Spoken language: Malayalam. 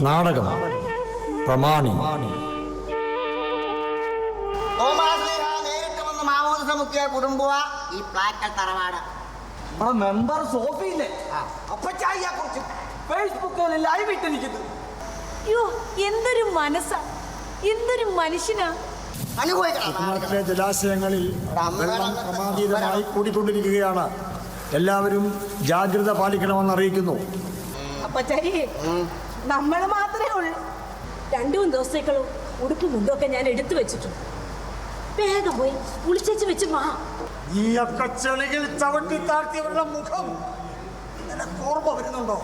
നാടകം. പ്രമാണി. കുടുംബ ഈ പ്ലാക്കൽ തറവാട്. നമ്മുടെ മെമ്പർ സോഫിയില്ലേ? അപ്പച്ചായിയെ കുറിച്ച് ഫേസ്ബുക്കിൽ ലൈവ് ഇട്ടിരിക്കുന്നു. അയ്യോ എന്തൊരു മനസ്സാ. എന്തൊരു മനുഷ്യനാ. നാട്ടിലെ ജലാശയങ്ങളിൽ വെള്ളം ക്രമാതീതമായി കൂടിക്കൊണ്ടിരിക്കുകയാണ്. എല്ലാവരും ജാഗ്രത പാലിക്കണമെന്ന് അറിയിക്കുന്നു അപ്പച്ചാരി നമ്മൾ മാത്രമേ ഉള്ളൂ. രണ്ടു മൂന്ന് ദിവസത്തേക്കുള്ള ഉടുപ്പും മുണ്ടൊക്കെ ഞാൻ എടുത്തു വെച്ചിട്ടുണ്ട് വേഗം പോയി കുളിച്ചേച്ച് വെച്ച് വാ. ഈ ഒക്കെ ചെളികൾ ചവിട്ടി താഴ്ത്തിയവരുടെ മുഖം. ഓർമ്മ വരുന്നുണ്ടോ?